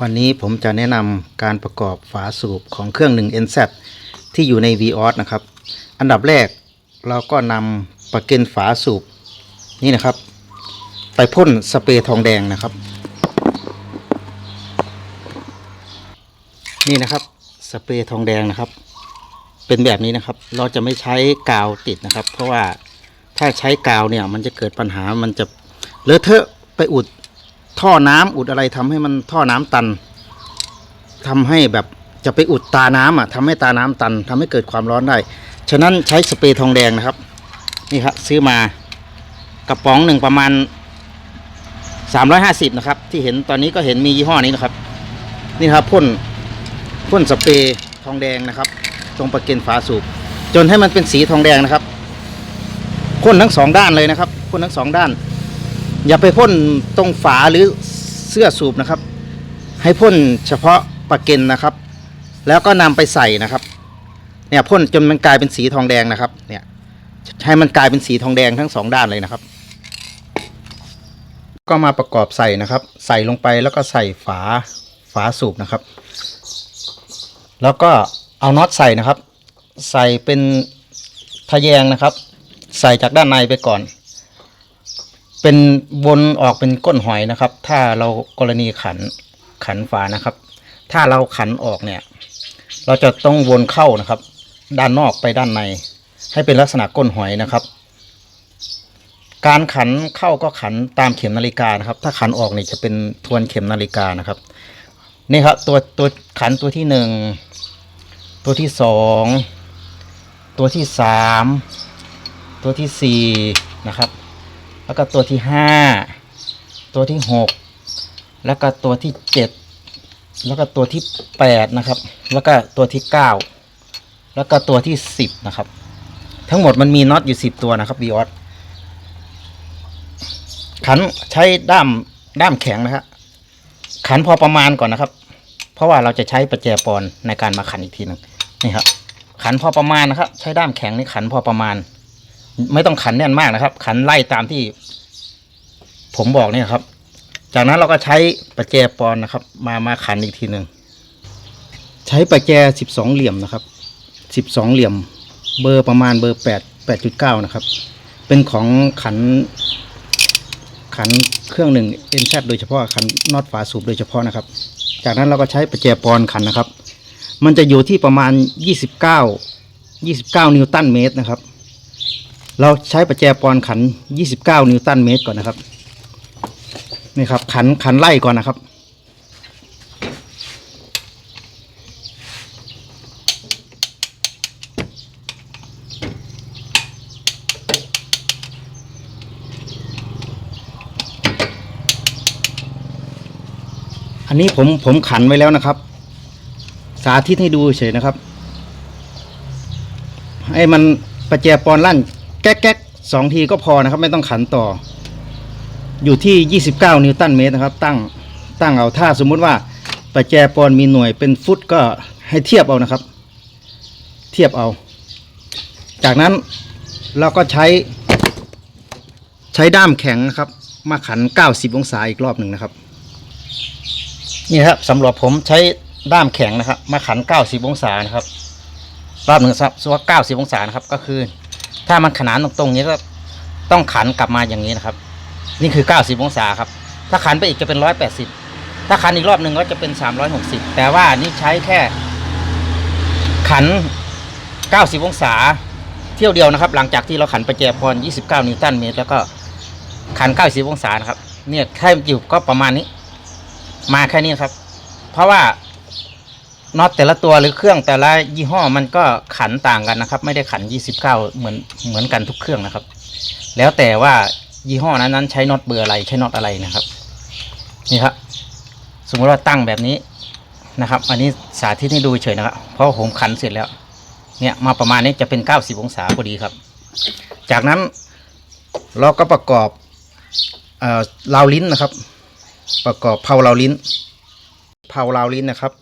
วันนี้ผมจะแนะนำการประกอบฝาสูบของเครื่อง 1NZ ที่อยู่ใน VOS นะครับ อันดับแรกเราก็นำประเก็นฝาสูบนี่นะครับ ไปพ่นสเปรย์ทองแดงนะครับ นี่นะครับสเปรย์ทองแดงนะครับ เป็นแบบนี้นะครับ เราจะไม่ใช้กาวติดนะครับ เพราะว่าถ้าใช้กาวเนี่ยมันจะเกิดปัญหามันจะเลอะเทอะไปอุด ท่อน้ำอุดอะไรทำให้มันท่อน้ำตันทำให้แบบจะไปอุดตาน้ำอะทำให้ตาน้ำตันทำให้เกิดความร้อนได้ ฉะนั้นใช้สเปรย์ทองแดงนะครับ นี่ครับซื้อมากระป๋องหนึ่งประมาณ 350 นะครับ ที่เห็นตอนนี้ก็เห็นมียี่ห้อนี้นะครับ นี่ครับพ่นพ่นสเปรย์ทองแดงนะครับ ตรงประเก็นฝาสูบจนให้มันเป็นสีทองแดงนะครับพ่นทั้งสองด้านเลยนะครับพ่นทั้งสองด้าน อย่าไปพ่นตรงฝาหรือเสื้อสูบนะครับ ให้พ่นเฉพาะปะเก็นนะครับ แล้วก็นำไปใส่นะครับ เนี่ยพ่นจนมันกลายเป็นสีทองแดงนะครับ เนี่ยให้มันกลายเป็นสีทองแดงทั้งสองด้านเลยนะครับ ก็มาประกอบใส่นะครับ ใส่ลงไปแล้วก็ใส่ฝาฝาสูบนะครับ แล้วก็เอาน็อตใส่นะครับ ใส่เป็นทะแยงนะครับ ใส่จากด้านในไปก่อน เป็นวนออกเป็นก้นหอยนะครับ ถ้าเรากรณีขันขันฝานะครับ ถ้าเราขันออกเนี่ย เราจะต้องวนเข้านะครับ ด้านนอกไปด้านใน ให้เป็นลักษณะก้นหอยนะครับ การขันเข้าก็ขันตามเข็มนาฬิกานะครับ ถ้าขันออกเนี่ยจะเป็นทวนเข็มนาฬิกานะครับนี่ครับตัวตัวขันตัวที่หนึ่งตัวที่สองตัวที่สามตัวที่สี่นะครับ แล้วก็ตัวที่ห้าตัวที่หกแล้วก็ตัวที่เจ็ดแล้วก็ตัวที่แปดนะครับ แล้วก็ตัวที่เก้าแล้วก็ตัวที่สิบนะครับ ทั้งหมดมันมีน็อตอยู่สิบตัวนะครับบีออสขันใช้ด้ามด้ามแข็งนะครับขันพอประมาณก่อนนะครับ เพราะว่าเราจะใช้ประแจปอนในการมาขันอีกทีหนึ่งนี่ครับขันพอประมาณนะครับ ใช้ด้ามแข็งนี่ขันพอประมาณ ไม่ต้องขันแน่นมากนะครับ ขันไล่ตามที่ ผมบอกเนี่ยครับ จากนั้นเราก็ใช้ประแจปอนนะครับ มามาขันอีกทีหนึ่งใช้ประแจสิบสองเหลี่ยมนะครับสิบสองเหลี่ยม เบอร์ประมาณเบอร์แปดแปดจุดเก้านะครับ เป็นของขัน ขันเครื่องหนึ่งเอ็นแซโดยเฉพาะขันน็อตฝาสูบโดยเฉพาะนะครับ จากนั้นเราก็ใช้ประแจปอนขันนะครับ มันจะอยู่ที่ประมาณยี่สิบเก้ายี่สิบเก้านิวตันเมตรนะครับ เราใช้ประแจปอนขัน 29 นิวตันเมตรก่อนนะครับนี่ครับ ขันขันไล่ก่อนนะครับ อันนี้ผมผมขันไว้แล้วนะครับ สาธิตให้ดูเฉยนะครับ ให้มันประแจปอนลั่น ก๊กแก๊กสองทีก็พอนะครับ ไม่ต้องขันต่อ อยู่ที่ 29 นิวตันเมตรนะครับ ตั้งตั้งเอาถ้าสมมุติว่าประแจปอนมีหน่วยเป็นฟุตก็ให้เทียบเอานะครับ เทียบเอา จากนั้นเราก็ใช้ ใช้ด้ามแข็งนะครับ มาขัน 90 องศาอีกรอบหนึ่งนะครับ นี่ครับสำหรับผมใช้ด้ามแข็งนะครับ มาขัน 90 องศานะครับรอบหนึ่งสักสักเก้าสิบองศานะครับก็คือ ถ้ามันขนานตรงๆนี้ก็ต้องขันกลับมาอย่างนี้นะครับ นี่คือเก้าสิบองศาครับ ถ้าขันไปอีกจะเป็นร้อยแปดสิบถ้าขันอีกรอบหนึ่งก็จะเป็นสามร้อยหกสิบแต่ว่านี่ใช้แค่ ขันเก้าสิบองศา เที่ยวเดียวนะครับ หลังจากที่เราขันไปแจพรยี่สิบเก้านิวตันเมตร แล้วก็ขันเก้าสิบองศานะครับ เนี่ยแค่อยู่ก็ประมาณนี้ มาแค่นี้ครับ เพราะว่า น็อตแต่ละตัวหรือเครื่องแต่ละยี่ห้อมันก็ขันต่างกันนะครับ ไม่ได้ขัน 29 เหมือนเหมือนกันทุกเครื่องนะครับ แล้วแต่ว่ายี่ห้อนั้นนั้นใช้น็อตเบอร์อะไรใช้น็อตอะไรนะครับ นี่ครับสมมติว่าตั้งแบบนี้นะครับ อันนี้สาธิตให้ดูเฉยนะครับ เพราะผมขันเสร็จแล้ว เนี่ยมาประมาณนี้จะเป็น 90 องศาพอดีครับ จากนั้นเราก็ประกอบเอ่อราวลิ้นนะครับ ประกอบเพลาราวลิ้นเพลาราวลิ้นนะครับ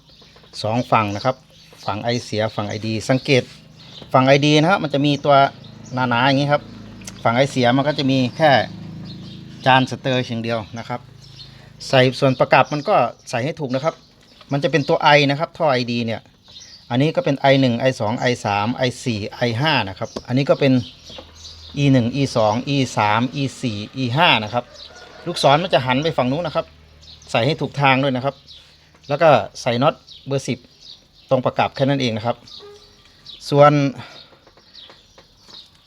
สองฝั่งนะครับฝั่งไอเสียฝั่งไอดี สังเกตฝั่งไอดีนะครับมันจะมีตัวหนาๆอย่างนี้ครับ ฝั่งไอเสียมันก็จะมีแค่จานสเตอร์เชียงเดียวนะครับ ใส่ส่วนประกับมันก็ใส่ให้ถูกนะครับ มันจะเป็นตัว i นะครับท่อ id เนี่ยอันนี้ก็เป็น i 1 i 2 i 3 i 4 i 5 นะครับอันนี้ก็เป็น e 1 e 2 e 3 e 4 e 5 นะครับลูกศรมันจะหันไปฝั่งนู้นนะครับ ใส่ให้ถูกทางด้วยนะครับ แล้วก็ใส่น็อตเบอร์10ตรงประกับแค่นั้นเองนะครับ ส่วน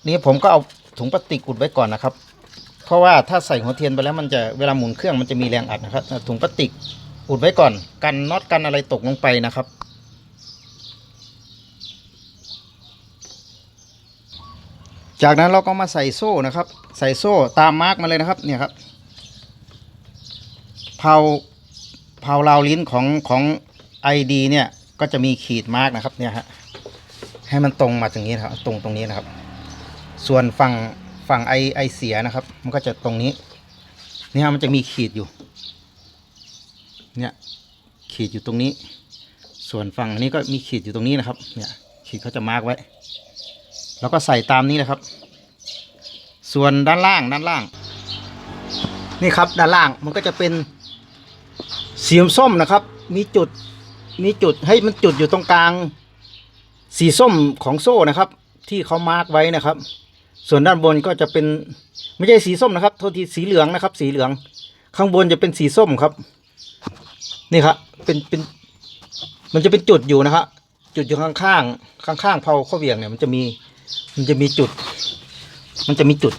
นี้ผมก็เอาถุงพลาสติกอุดไว้ก่อนนะครับ เพราะว่าถ้าใส่หัวเทียนไปแล้วมันจะเวลาหมุนเครื่องมันจะมีแรงอัดนะครับ ถุงพลาสติกอุดไว้ก่อน กันน็อตกันอะไรตกลงไปนะครับ จากนั้นเราก็มาใส่โซ่นะครับ ใส่โซ่ตามมาร์กมาเลยนะครับเนี่ยครับเผา เผาราวลิ้นของของ ID เนี่ยก็จะมีขีดมาร์กนะครับเนี่ยฮะให้มันตรงมาตรงนี้นะครับตรงตรงนี้นะครับ ส่วนฝั่งฝั่งไอไอเสียนะครับ มันก็จะตรงนี้เนี่ยมันจะมีขีดอยู่ เนี่ยขีดอยู่ตรงนี้ ส่วนฝั่งนี้ก็มีขีดอยู่ตรงนี้นะครับ เนี่ยขีดเขาจะมาร์กไว้ แล้วก็ใส่ตามนี้นะครับ ส่วนด้านล่างด้านล่าง นี่ครับด้านล่างมันก็จะเป็น สีส้มนะครับ มีจุดมีจุดให้มันจุดอยู่ตรงกลาง สีส้มของโซ่นะครับ ที่เขามาร์กไว้นะครับ ส่วนด้านบนก็จะเป็นไม่ใช่สีส้มนะครับโทษทีสีเหลืองนะครับ สีเหลือง ข้างบนจะเป็นสีส้มครับ นี่ครับเป็นเป็น มันจะเป็นจุดอยู่นะครับจุดอยู่ข้างข้างข้างข้างเผาข้อเหวียงเนี่ยมันจะมีมันจะมีจุด มันจะมีจุด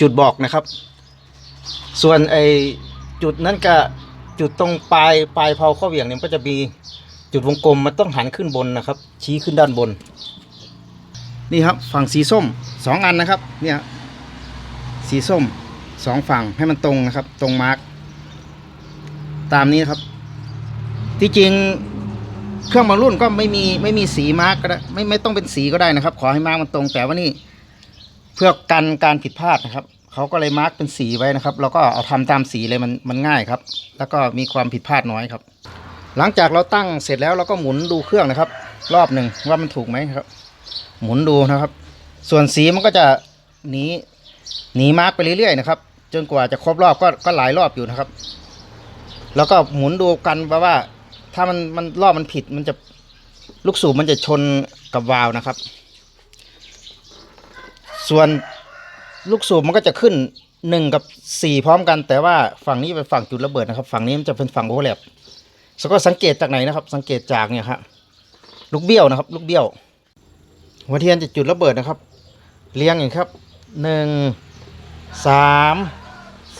จุดบอกนะครับ ส่วนไอจุดนั้นกับ จุดตรงปลายปลายเผาข้อเหวี่ยงเนี่ยมันก็จะมีจุดวงกลมมันต้องหันขึ้นบนนะครับ ชี้ขึ้นด้านบน นี่ครับฝั่งสีส้มสองอันนะครับ เนี่ยสีส้มสองฝั่งให้มันตรงนะครับ ตรงมาร์กตามนี้ครับ ที่จริงเครื่องบางรุ่นก็ไม่มีไม่มีสีมาร์กก็ได้ไม่ไม่ต้องเป็นสีก็ได้นะครับ ขอให้มาร์กมันตรงแต่ว่านี่เพื่อกันการผิดพลาดนะครับ เขาก็เลยมาร์กเป็นสีไว้นะครับ เราก็เอาทำตามสีเลยมันมันง่ายครับ แล้วก็มีความผิดพลาดน้อยครับ หลังจากเราตั้งเสร็จแล้วเราก็หมุนดูเครื่องนะครับ รอบหนึ่งว่ามันถูกไหมครับ หมุนดูนะครับ ส่วนสีมันก็จะหนีหนีมาร์กไปเรื่อยๆนะครับ จนกว่าจะครบรอบก็ก็หลายรอบอยู่นะครับ แล้วก็หมุนดูกันว่าว่าถ้ามันมันรอบมันผิดมันจะลูกสูบมันจะชนกับวาล์วนะครับ ส่วน ลูกสูบมันก็จะขึ้นหนึ่งกับสี่พร้อมกัน แต่ว่าฝั่งนี้เป็นฝั่งจุดระเบิดนะครับ ฝั่งนี้มันจะเป็นฝั่งโอเวอร์แลปสก็สังเกตจากไหนนะครับ สังเกตจากเนี่ยครับลูกเบี้ยวนะครับ ลูกเบี้ยวหัวเทียนจะจุดระเบิดนะครับ เรียงอย่างครับหนึ่งสาม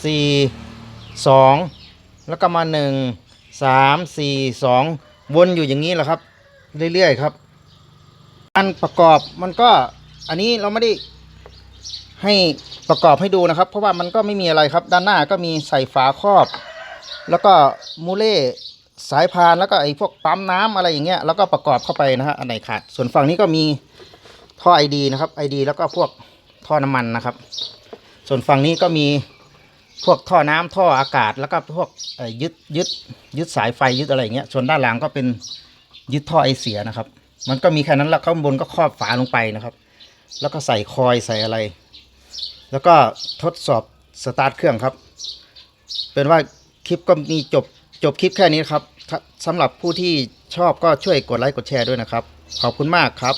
สี่สองแล้วก็มาหนึ่งสามสี่สองวนอยู่อย่างนี้แหละครับ เรื่อยๆครับการประกอบมันก็อันนี้เราไม่ได้ ให้ประกอบให้ดูนะครับ เพราะว่ามันก็ไม่มีอะไรครับ ด้านหน้าก็มีใส่ฝาครอบ แล้วก็มูเล่สายพานแล้วก็ไอ้พวกปั๊มน้ำอะไรอย่างเงี้ยแล้วก็ประกอบเข้าไปนะฮะอันไหนขาดส่วนฝั่งนี้ก็มีท่อไอดีนะครับไอดีแล้วก็พวกท่อน้ำมันนะครับ ส่วนฝั่งนี้ก็มีพวกท่อน้ำท่ออากาศแล้วก็พวกยึดยึดยึดสายไฟยึดอะไรอย่างเงี้ยส่วนด้านหลังก็เป็นยึดท่อไอเสียนะครับ มันก็มีแค่นั้นแหละข้างบนก็ครอบฝาลงไปนะครับ แล้วก็ใส่คอยใส่อะไร แล้วก็ทดสอบสตาร์ทเครื่องครับ เป็นว่าคลิปก็มีจบจบคลิปแค่นี้ครับสำหรับผู้ที่ชอบก็ช่วยกดไลค์กดแชร์ด้วยนะครับ ขอบคุณมากครับ